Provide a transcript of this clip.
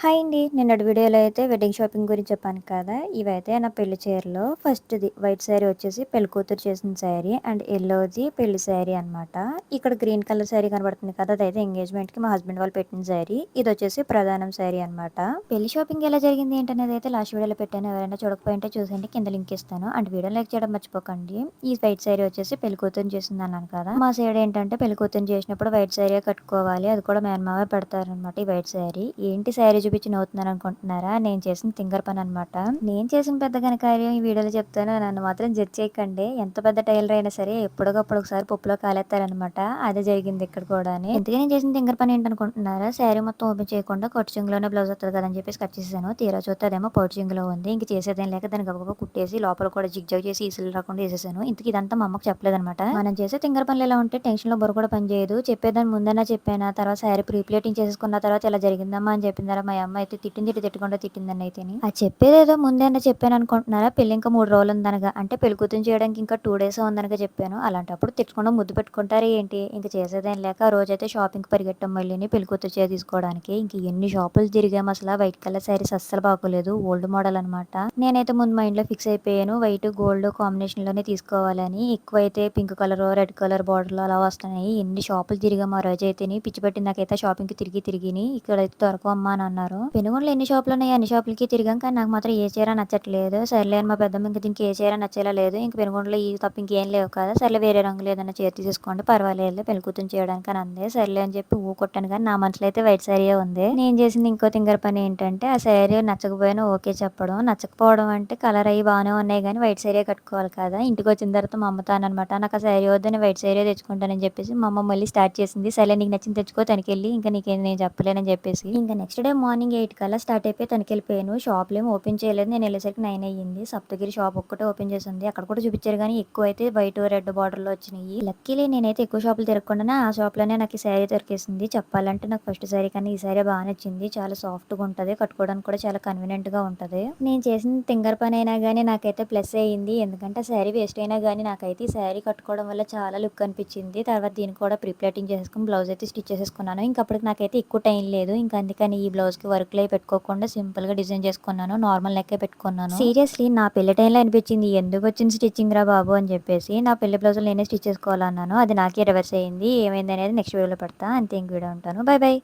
Hi అండి. నిన్నటి వీడియోలో అయితే వెడ్డింగ్ షాపింగ్ గురించి చెప్పాను కదా. ఇవైతే నా పెళ్ళి చీరలో ఫస్ట్ది వైట్ శారీ వచ్చేసి పెళ్ళి కూతురు చేసిన శారీ అండ్ ఎల్లోది పెళ్ళి శారీ అనమాట ఇక్కడ గ్రీన్ కలర్ శారీ కనబడుతుంది కదా. అదైతే ఎంగేజ్మెంట్కి మా హస్బెండ్ వాళ్ళు పెట్టిన శారీ ఇది వచ్చేసి ప్రధానం శారీ అనమాట పెళ్ళి షాపింగ్ ఎలా జరిగింది ఏంటనేది అయితే లాస్ట్ వీడియోలో పెట్టాను. ఎవరైనా చూడకపోయింటే చూసండి కింద లింక్ ఇస్తాను. అండ్ వీడియో లైక్ చేయడం మర్చిపోకండి. ఈ వైట్ శారీ వచ్చేసి పెళ్ళి కూతురు చేసింది అన్నాను కదా. మా సైడ్ ఏంటంటే పెళ్ళి కూతురు చేసినప్పుడు వైట్ శారీ కట్టుకోవాలి. అది కూడా మేనమావే పెడతారనమాట ఈ వైట్ శారీ ఏంటి శారీ చూపించి నవ్వుతున్నాను అనుకుంటున్నారా? నేను చేసిన తింగర్ పని అనమాట నేను చేసిన పెద్ద ఘనకార్యం ఈ వీడియోలో చెప్తాను. నన్ను మాత్రం జడ్జ్ చేయకండి. ఎంత పెద్ద టైలర్ అయినా సరే ఎప్పుడొకప్పుడు ఒకసారి పప్పులో కాలేస్తారనమాట అదే జరిగింది ఇక్కడ కూడా ఎందుకని నేను చేసిన తింగర్ పని ఏంటనుకుంటున్నారా? శారీ మొత్తం ఓపెన్ చేయకుండా కొట్టు లోనే బ్లౌజ్ వస్తుంది కదని చెప్పేసి కట్ చేసాను తీరా చూస్తే అదేమో పొడి లో ఉంది. ఇంక చేసేదేం లేక దాన్ని గబగబా కుట్టేసి లోపల కూడా జిగ్ జగ్ చేసి ఈసులు రాకుండా వేసేసాను. ఇంతకి ఇదంతా మా అమ్మకు చెప్పలేదన్నమాట. మనం చేసే తింగర్ పనులు ఎలా ఉంటే టెన్షన్లో బొర కూడా పని చేయదు చెప్పేదాన్ని ముందన్నా చెప్పాను? తర్వాత శారీ ప్రీప్లేటింగ్ చేసుకున్న తర్వాత ఇలా జరిగిందమ్మా అని చెప్పిన తర్వాత అమ్మ అయితే తిట్టింది ఇటు తిట్టకుండా తిట్టిందని అయితే ఆ చెప్పేదేదో ముందే చెప్పాను అనుకుంటున్నారా? పెళ్ళి ఇంకా మూడు రోజులు ఉందనగా అంటే పెళ్ళి కూతురు చేయడానికి ఇంకా టూ డేస్ ఉందనగా చెప్పాను. అలాంటప్పుడు తిట్టకుండా ముద్దు పెట్టుకుంటారు ఏంటి? ఇంకా చేసేదేం లేక ఆ రోజైతే షాపింగ్ పరిగెట్టడం మళ్ళీ పెళ్ళి కూతురు చే తీసుకోవడానికి. ఇంక ఎన్ని షాపులు తిరిగాము అసలు. వైట్ కలర్ శారీస్ అస్సలు బాగోలేదు. ఓల్డ్ మోడల్ అనమాట నేనైతే ముందు మైండ్లో ఫిక్స్ అయిపోయాను. వైట్ గోల్డ్ కాంబినేషన్లోనే తీసుకోవాలని. ఎక్కువైతే pink colour red colour border అలా వస్తున్నాయి. ఎన్ని షాపులు తిరిగాము ఆ రోజు అయితే పిచ్చి పెట్టి నాకైతే షాపింగ్కి తిరిగి తిరిగి ఇక్కడ అయితే దొరకవమ్మా అని అన్నారు పెనుగొండలో ఎన్ని షాపులు ఉన్నాయి అన్ని షాపులకి తిరిగాం. కానీ నాకు మాత్రం ఏ చీర నచ్చట్లేదు. సర్లే మా పెద్దమ్మ ఇంకా దీనికి ఏ చీర నచ్చేలా లేదు. ఇంక పెనుగొండలో ఈ తప్ప ఇంకేం లేవు కదా. సర్లే వేరే రంగులు ఏదైనా చీర తీసుకోండి పర్వాలేదు. పెళ్ళి కూతురు చేయడానికి అని అందే. సర్లే అని చెప్పి ఊ కొట్టాను కానీ నా మనసులో అయితే వైట్ శారీ ఉంది. నేను చేసింది ఇంకో తింగర పని ఏంటంటే ఆ శారీ నచ్చకపోయినా ఓకే చెప్పడం. నచ్చకపోవడం అంటే కలర్ అయ్యి బాగానే ఉన్నాయి కానీ వైట్ శారీ కట్టుకోవాలి కదా. ఇంటికి వచ్చిన తర్వాత మా అమ్మతో అనమాట నాకు ఆ శారీ వద్దని వైట్ శారీ తెచ్చుకుంటానని చెప్పేసి మా అమ్మ మళ్ళీ స్టార్ట్ చేసింది. సరే నీకు నచ్చింది తెచ్చుకో తనకెళ్ళి ఇంకా నీకేం నేను చెప్పలేనని చెప్పేసి. ఇంకా నెక్స్ట్ డే మార్నింగ్ ఎయిట్ కల్లా స్టార్ట్ అయిపోయి తనకి వెళ్ళిపోయాను. షాప్లు ఏమి ఓపెన్ చేయలేదు. నేను వెళ్ళేసరికి నైన్ అయ్యింది. సప్తగిరి షాప్ ఒక్కటే ఓపెన్ చేసింది. అక్కడ కూడా చూపించారు కానీ ఎక్కువ అయితే వైట్ రెడ్ బార్డర్లో వచ్చినాయి. లక్కీలీ నేనైతే ఎక్కువ షాపులు తిరగకుండా ఆ షాప్లోనే నాకు ఈ శారీ దొరికేసింది. చెప్పాలంటే నాకు ఫస్ట్ శారీ కానీ ఈ శారీ బాగా నచ్చింది. చాలా సాఫ్ట్గా ఉంటుంది. కట్టుకోవడానికి కూడా చాలా కన్వీనియంట్గా ఉంటుంది. నేను చేసిన తింగర్ పని అయినా కానీ నాకైతే ప్లస్ అయ్యింది. ఎందుకంటే శారీ వేస్ట్ అయినా కానీ నాకైతే ఈ శారీ కట్టుకోవడం వల్ల చాలా లుక్ అనిపించింది. తర్వాత దీన్ని కూడా ప్రీప్లేటింగ్ చేసుకుని బ్లౌజ్ అయితే స్టిచ్ చేసేసుకున్నాను. ఇంకా అప్పటికి నాకైతే ఎక్కువ టైం లేదు. ఇంకా అందుకని ఈ బ్లౌజ్కి వర్క్లో పెట్టుకోకుండా సింపుల్గా డిజైన్ చేసుకున్నాను. నార్మల్ నెక్కే పెట్టుకున్నాను. సీరియస్లీ నా పెళ్ళి టైంలో అనిపించింది. ఎందుకు వచ్చింది స్టిచ్చింగ్ రా బాబు? అని చెప్పేసి నా పెళ్ళి బ్లౌజులు నేనే స్టిచ్ చేసుకోవాలన్నాను. అది నాకే రివర్స్ అయింది. ఏమైంది అనేది నెక్స్ట్ వీడియోలో పెడతా. అంతే ఇంక వీడియో ఉంటాను. Bye bye